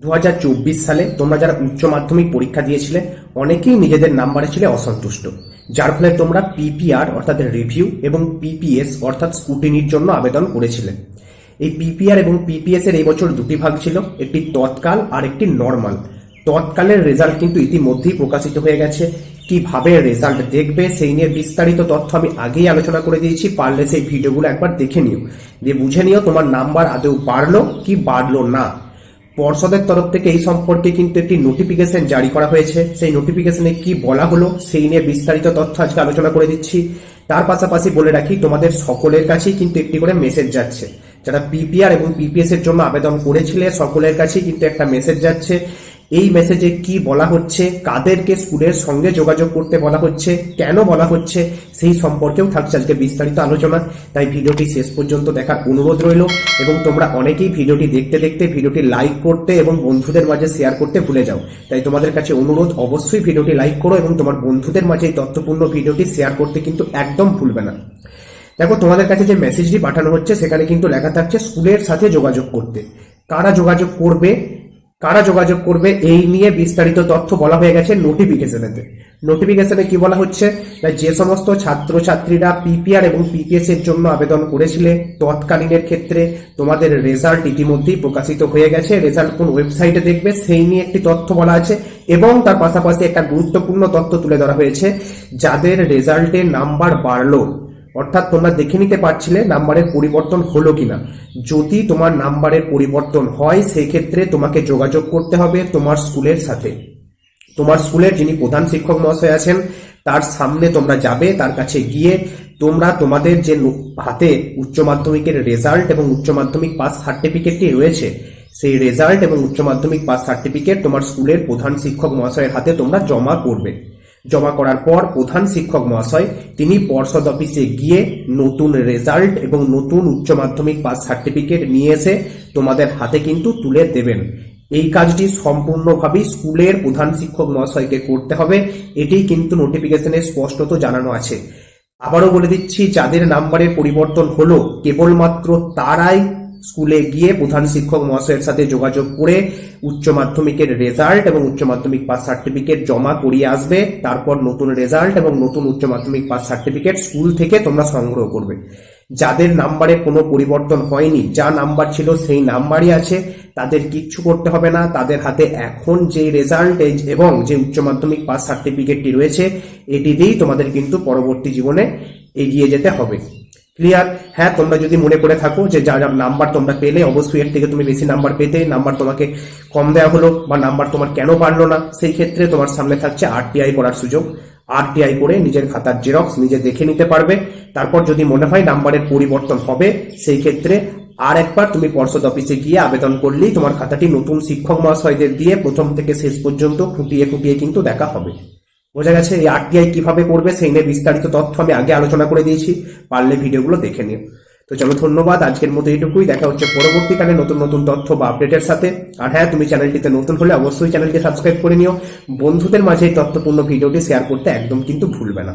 দু হাজার চব্বিশ সালে তোমরা যারা উচ্চ মাধ্যমিক পরীক্ষা দিয়েছিলে, অনেকেই নিজেদের নাম্বারে ছিলে অসন্তুষ্ট। যার ফলে তোমরা পিপিআর অর্থাৎ রিভিউ এবং পিপিএস অর্থাৎ স্কুটিনির জন্য আবেদন করেছিলে। এই পিপিআর এবং পিপিএস এর বছর দুটি ভাগ ছিল, একটি তৎকাল আর একটি নর্মাল তৎকালের রেজাল্ট কিন্তু ইতিমধ্যেই প্রকাশিত হয়ে গেছে। কীভাবে রেজাল্ট দেখবে সেই নিয়ে বিস্তারিত তথ্য আমি আগেই আলোচনা করে দিয়েছি, পারলে সেই ভিডিওগুলো একবার দেখে নিও। দিয়ে বুঝে নিও তোমার নাম্বার আদৌ বাড়লো কি বাড়লো না। পর্ষদের তরফ থেকে এই সম্পর্কে কিন্তু একটি নোটিফিকেশন জারি করা হয়েছে। সেই নোটিফিকেশনে কি বলা হলো সেই নিয়ে বিস্তারিত তথ্য আজকে আলোচনা করে দিচ্ছি। তার পাশাপাশি বলে রাখি, তোমাদের সকলের কাছেই কিন্তু একটি করে মেসেজ যাচ্ছে। যারা পিপিআর এবং পিপিএস এর জন্য আবেদন করেছিলে, সকলের কাছেই কিন্তু একটা মেসেজ যাচ্ছে। এই মেসেজে কি বলা হচ্ছে? কাদেরকে স্কুলের সঙ্গে যোগাযোগ করতে বলা হচ্ছে? কেন বলা হচ্ছে? সেই সম্পর্কেও থাকছে আজকে বিস্তারিত আলোচনা। তাই ভিডিওটি শেষ পর্যন্ত দেখার অনুরোধ রইল এবং তোমরা অনেকেই ভিডিওটি দেখতে দেখতে ভিডিওটি লাইক করতে এবং বন্ধুদের মাঝে শেয়ার করতে ভুলে যাও। তাই তোমাদের কাছে অনুরোধ, অবশ্যই ভিডিওটি লাইক করো এবং তোমার বন্ধুদের মাঝে এই তথ্যপূর্ণ ভিডিওটি শেয়ার করতে কিন্তু একদম ভুলবে না। দেখো, তোমাদের কাছে যে মেসেজটি পাঠানো হচ্ছে, সেখানে কিন্তু লেখা থাকছে স্কুলের সাথে যোগাযোগ করতে। কারা যোগাযোগ করবে? কারা যোগাযোগ করবে এই নিয়ে বিস্তারিত তথ্য বলা হয়ে গেছে নোটিফিকেশনেতে নোটিফিকেশনে কি বলা হচ্ছে? যে সমস্ত ছাত্রছাত্রীরা পিপিআর এবং পিপিএস এর জন্য আবেদন করেছিলে তৎকালীনের ক্ষেত্রে, তোমাদের রেজাল্ট ইতিমধ্যেই প্রকাশিত হয়ে গেছে। রেজাল্ট কোন ওয়েবসাইটে দেখবে, সেই নিয়ে একটি তথ্য বলা আছে এবং তার পাশাপাশি একটা গুরুত্বপূর্ণ তথ্য তুলে ধরা হয়েছে। যাদের রেজাল্টে নাম্বার বাড়লো অর্থাৎ তোমরা দেখে নিতে পারছিলে নাম্বারের পরিবর্তন হলো কিনা। যদি তোমার নাম্বারের পরিবর্তন হয় সেই ক্ষেত্রে তোমাকে যোগাযোগ করতে হবে তোমার স্কুলের সাথে। তোমার স্কুলের যিনি প্রধান শিক্ষক মহাশয় আছেন, তার সামনে তোমরা যাবে, তার কাছে গিয়ে তোমরা তোমাদের যে হাতে উচ্চ মাধ্যমিকের রেজাল্ট এবং উচ্চ মাধ্যমিক পাস সার্টিফিকেটটি রয়েছে, সেই রেজাল্ট এবং উচ্চ মাধ্যমিক পাস সার্টিফিকেট তোমার স্কুলের প্রধান শিক্ষক মহাশয়ের হাতে তোমরা জমা করবে। জমা করার পর প্রধান শিক্ষক মহাশয়, তিনি পর্ষদ অফিসে গিয়ে নতুন রেজাল্ট এবং নতুন উচ্চ মাধ্যমিক পাস সার্টিফিকেট নিয়ে এসে তোমাদের হাতে কিন্তু তুলে দেবেন। এই কাজটি সম্পূর্ণভাবেই স্কুলের প্রধান শিক্ষক মহাশয়কে করতে হবে, এটি কিন্তু নোটিফিকেশনে স্পষ্টত জানানো আছে। আবারও বলে দিচ্ছি, যাদের নাম্বারের পরিবর্তন হলো, কেবলমাত্র তারাই স্কুলে গিয়ে প্রধান শিক্ষক মহাশয়ের সাথে যোগাযোগ করে উচ্চ মাধ্যমিকের রেজাল্ট এবং উচ্চ মাধ্যমিক পাস সার্টিফিকেট জমা করিয়ে আসবে। তারপর নতুন রেজাল্ট এবং নতুন উচ্চ মাধ্যমিক পাস সার্টিফিকেট স্কুল থেকে তোমরা সংগ্রহ করবে। যাদের নাম্বারে কোনো পরিবর্তন হয়নি, যা নাম্বার ছিল সেই নাম্বারই আছে। তাদের কিচ্ছু করতে হবে না। তাদের হাতে এখন যে রেজাল্ট এবং যে উচ্চ মাধ্যমিক পাস সার্টিফিকেটটি রয়েছে, এটি দিয়েই তোমাদের কিন্তু পরবর্তী জীবনে এগিয়ে যেতে হবে। ক্লিয়ার হ্যাঁ তোমরা যদি মনে করে থাকো যে যা যা নাম্বার তোমরা পেলে, অবশ্যই এর থেকে তুমি বেশি নাম্বার পেতে। নাম্বার তোমাকে কম দেওয়া হলো বা নাম্বার তোমার কেন বাড়লো না, সেই ক্ষেত্রে তোমার সামনে থাকছে আরটিআই করার সুযোগ। আরটিআই করে নিজের খাতার জেরক্স নিজে দেখে নিতে পারবে। তারপর যদি মনে হয় নাম্বারের পরিবর্তন হবে, সেই ক্ষেত্রে আর একবার তুমি পর্ষদ অফিসে গিয়ে আবেদন করলেই তোমার খাতাটি নতুন শিক্ষক মহাশয়দের দিয়ে প্রথম থেকে শেষ পর্যন্ত খুঁটিয়ে খুঁটিয়ে কিন্তু দেখা হবে। বোঝা গেছে এই আরটিআই কীভাবে করবে সেই নিয়ে বিস্তারিত তথ্য আমি আগে আলোচনা করে দিয়েছি, পারলে ভিডিওগুলো দেখে নিও। তো চলো, ধন্যবাদ, আজকের মতো এইটুকুই। দেখা হচ্ছে পরবর্তীকালে নতুন নতুন তথ্য বা আপডেটের সাথে। আর হ্যাঁ তুমি চ্যানেলটিতে নতুন হলে অবশ্যই চ্যানেলটি সাবস্ক্রাইব করে নিও। বন্ধুদের মাঝে এই তথ্যপূর্ণ ভিডিওটি শেয়ার করতে একদম কিন্তু ভুলবে না।